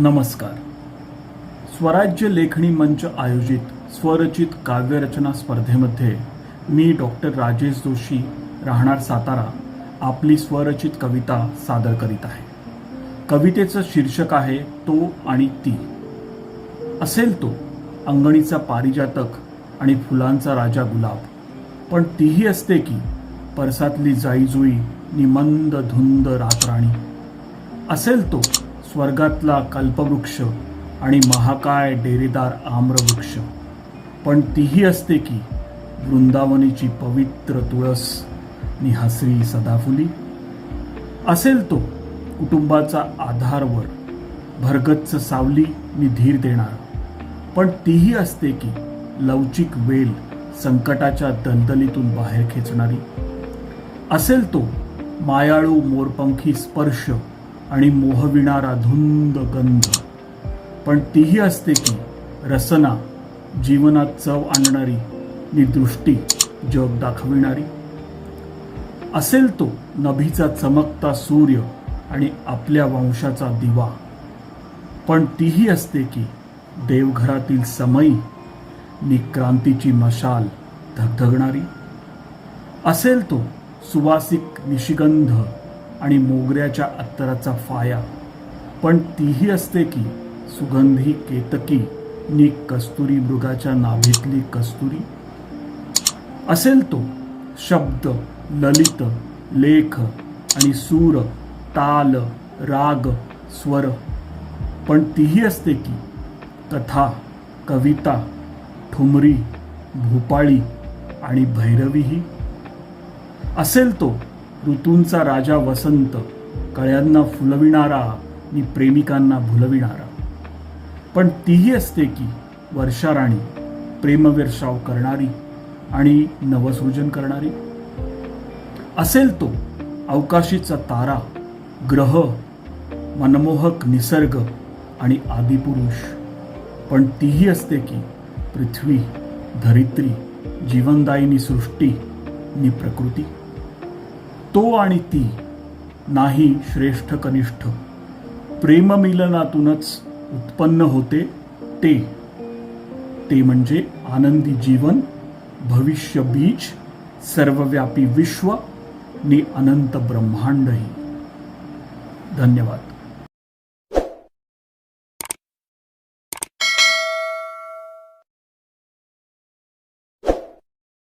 नमस्कार. स्वराज्य लेखणी मंच आयोजित स्वरचित काव्यरचना स्पर्धेमध्ये मी डॉक्टर राजेश जोशी राहणार सातारा आपली स्वरचित कविता सादर करीत आहे. कवितेचं शीर्षक आहे तो आणि ती. असेल तो अंगणीचा पारिजातक आणि फुलांचा राजा गुलाब. पण तीही असते की परसातली जाईजुई निमंद धुंद रातराणी. असेल तो स्वर्गातला कल्पवृक्ष आणि महाकाय डेरेदार आम्रवृक्ष. पण तीही असते की वृंदावनीची पवित्र तुळस निहासरी सदाफुली. असेल तो कुटुंबाचा आधारवर भरगच्च सावली नि धीर देणार. पण तीही असते की लवचिक वेल संकटाच्या दलदलीतून बाहेर खेचणारी. असेल तो मायाळू मोरपंखी स्पर्श आणि मोहविणारा धुंद गंध. पण तीही असते की रसना जीवनात चव आणणारी नि दृष्टी जग दाखविणारी. असेल तो नभीचा चमकता सूर्य आणि आपल्या वंशाचा दिवा. पण तीही असते की देवघरातील समयी नि क्रांतीची मशाल धगधगणारी. असेल तो सुवासिक निशिगंध आणि मोगऱ्याच्या अत्तराचा फाया. पण तीही असते की सुगंधी केतकी नी कस्तुरी मृगाच्या नाभीतली कस्तुरी? असेल तो शब्द ललित लेख आणि सूर ताल राग स्वर. पण तीही असते की कथा कविता ठुमरी भूपाळी आणि भैरवीही असेल तो ऋतूंचा राजा वसंत कळ्यांना फुलविणारा आणि प्रेमिकांना भुलविणारा. पण तीही असते की वर्षाराणी प्रेमविरसाव करणारी आणि नवसृजन करणारी. असेल तो अवकाशीचा तारा ग्रह मनमोहक निसर्ग आणि आदिपुरुष. पण तीही असते की पृथ्वी धरित्री जीवनदायिनी सृष्टी नि प्रकृती. तो आणि ती नाही श्रेष्ठ कनिष्ठ. प्रेममिलनातूनच उत्पन्न होते ते. ते म्हणजे आनंदी जीवन भविष्य बीज सर्वव्यापी विश्व नि अनंत ब्रह्मांडही. धन्यवाद.